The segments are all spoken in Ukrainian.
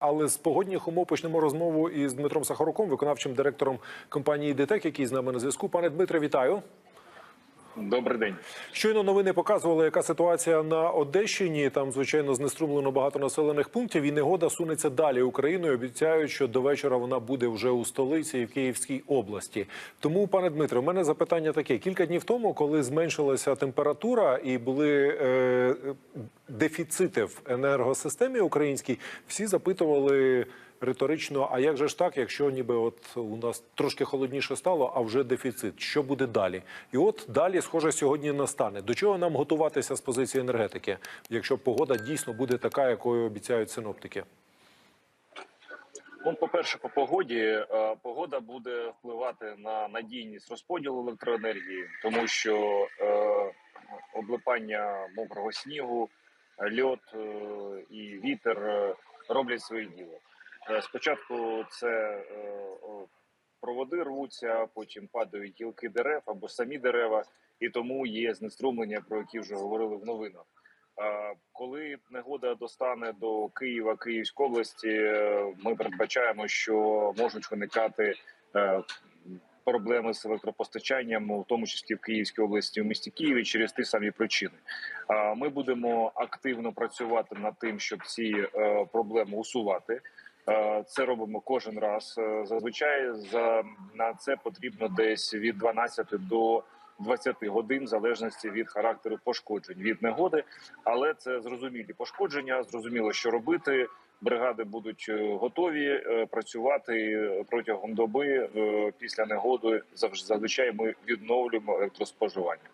Але з погодних умов почнемо розмову із Дмитром Сахаруком, виконавчим директором компанії ДТЕК, який з нами на зв'язку. Пане Дмитре, вітаю. Добрий день. Щойно новини показували, яка ситуація на Одещині. Там, звичайно, знеструмлено багато населених пунктів. І негода сунеться далі Україною. Обіцяють, що до вечора вона буде вже у столиці і в Київській області. Тому, пане Дмитре, у мене запитання таке: кілька днів тому, коли зменшилася температура і були е, дефіцити в енергосистемі українській, всі запитували. Риторично, а як же ж так, якщо ніби от у нас трошки холодніше стало, а вже дефіцит? Що буде далі? І от далі, схоже, сьогодні настане. До чого нам готуватися з позиції енергетики, якщо погода дійсно буде така, якою обіцяють синоптики? Ну, по-перше, по погоді Е, погода буде впливати на надійність розподілу електроенергії, тому що е, облипання мокрого снігу, льот е, і вітер е, роблять своє діло. Е, спочатку це е, проводи рвуться, потім падають гілки дерев або самі дерева, і тому є знеструмлення, про які вже говорили в новинах. Коли негода достане до Києва, Київської області, е, ми передбачаємо, що можуть виникати проблеми з електропостачанням, у тому числі в Київській області, у місті Києві, через ті самі причини. Ми будемо активно працювати над тим, щоб ці проблеми усувати. Е, Це робимо кожен раз. Е, Зазвичай за на це потрібно десь від 12 до 20 годин, в залежності від характеру пошкоджень від негоди. Але це зрозумілі пошкодження. Зрозуміло, що робити. Бригади будуть е, готові працювати протягом доби. Після негоди зазвичай ми відновлюємо електроспоживання.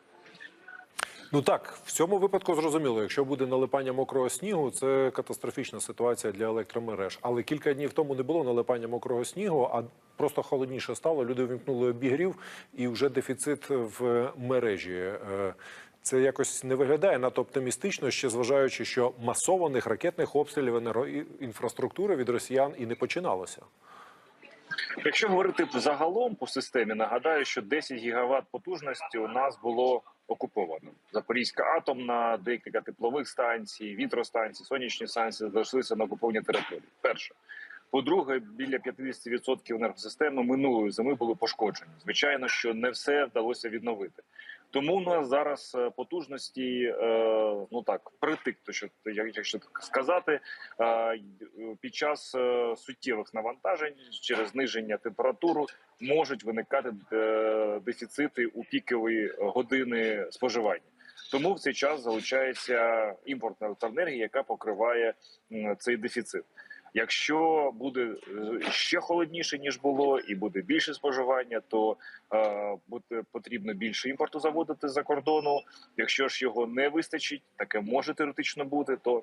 Ну так, в цьому випадку зрозуміло, якщо буде налипання мокрого снігу, це катастрофічна ситуація для електромереж. Але кілька днів тому не було налипання мокрого снігу, а просто холодніше стало. Люди вімкнули обігрів і вже дефіцит в мережі. Е, Це якось не виглядає надто оптимістично, ще зважаючи, що масованих ракетних обстрілів енергоінфраструктури від росіян і не починалося. Якщо говорити загалом по системі, нагадаю, що 10 гігават потужності у нас було окуповано. Запорізька атомна, декілька теплових станцій, вітростанцій, сонячні станції залишилися на окупованій території. Перше. По-друге, біля 50% енергосистеми минулої зими були пошкоджені. Звичайно, що не все вдалося відновити. Тому у нас зараз е, потужності, е, ну так, притик, то що якщо так сказати, е, під час суттєвих навантажень через зниження температури можуть виникати дефіцити у пікові години споживання. Тому в цей час залучається імпортна електроенергія, яка покриває цей дефіцит. Якщо буде е, ще холодніше ніж було, і буде більше споживання, то е, буде потрібно більше імпорту заводити за кордону. Якщо ж його не вистачить, таке може теоретично бути, то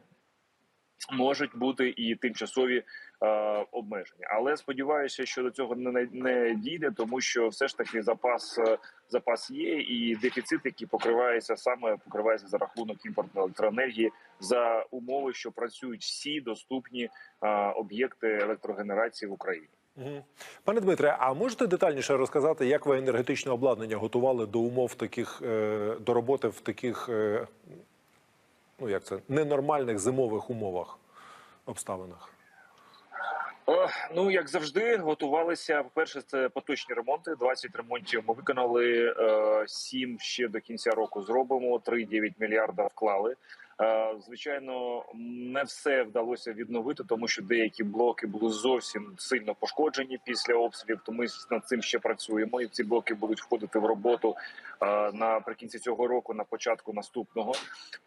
можуть бути і тимчасові е, обмеження. Але сподіваюся, що до цього не, не дійде, тому що все ж таки запас е, запас є, і дефіцит, який покривається саме покривається за рахунок імпортної електроенергії за умови, що працюють всі доступні е, об'єкти електрогенерації в Україні. Пане Дмитре, а можете детальніше розказати, як ви енергетичне обладнання готували до умов таких е, до роботи в таких е, ну як це ненормальних зимових умовах обставинах? Ну як завжди, готувалися. По перше, це поточні ремонти. 20 ремонтів ми виконали. е, 7 ще до кінця року зробимо. 3,9 мільярда вклали. Е, Звичайно, не все вдалося відновити, тому що деякі блоки були зовсім сильно пошкоджені після обстрілів. То ми над цим ще працюємо, і ці блоки будуть входити в роботу е, наприкінці цього року, на початку наступного.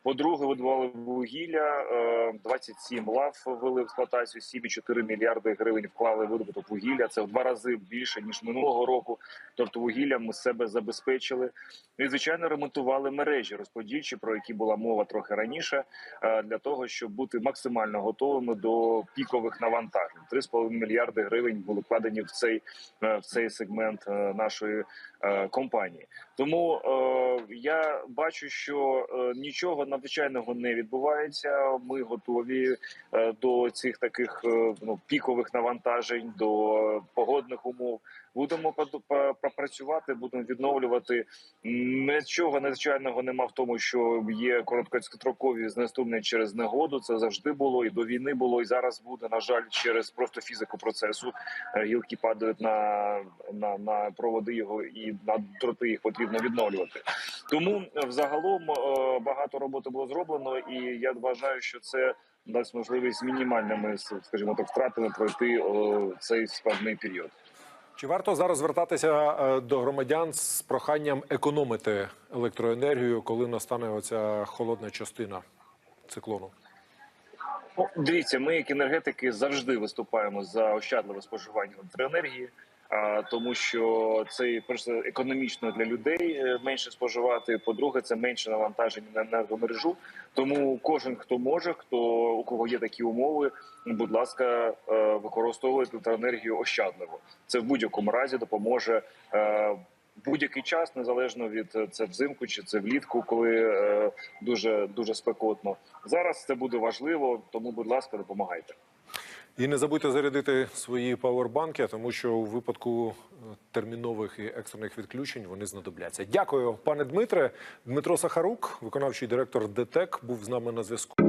По-друге, видавали вугілля. е, 27 лав ввели в експлуатацію, 7,4 мільярди гривень вклали видобуток вугілля. Це в два рази більше ніж минулого року. Тобто вугіллям ми себе забезпечили. І звичайно, ремонтували мережі розподільчі, про які була мова трохи раніше, е, для того, щоб бути максимально готовими до пікових навантажень. 3,5 мільярди гривень були вкладені в цей е, в цей сегмент е, нашої компанії. Тому я бачу, що нічого надзвичайного не відбувається. Ми готові до цих таких ну, пікових навантажень, до погодних умов. Будемо поду- будемо відновлювати. Нічого надзвичайного нема в тому, що є короткострокові знеструмлення через негоду. Це завжди було і до війни було, і зараз буде. На жаль, через просто фізику процесу. Е, Гілки падають на, на, на проводи його і на дроти їх потрібно відновлювати. Тому е, взагалом е, багато роботи було зроблено, і я вважаю, що це дасть можливість мінімальними, скажімо так, втратами пройти цей складний період. Чи варто зараз звертатися е, до громадян з проханням економити електроенергію, коли настане оця холодна частина циклону? Ну, дивіться, ми, як енергетики, завжди виступаємо за ощадливе споживання електроенергії, тому що це перше економічно для людей е, менше споживати. По-друге, це менше навантаження на енергомережу. Тому кожен, хто може, хто у кого є такі умови, будь ласка, е, використовуйте електроенергію ощадливо. Це в будь-якому разі допоможе. е, Будь-який час, незалежно від це взимку чи це влітку, коли дуже дуже спекотно. Зараз це буде важливо, тому, будь ласка, допомагайте. І не забудьте зарядити свої пауербанки, тому що у випадку е, термінових і екстрених відключень вони знадобляться. Дякую, пане Дмитре. Дмитро Сахарук, виконавчий директор ДТЕК, був з нами на зв'язку.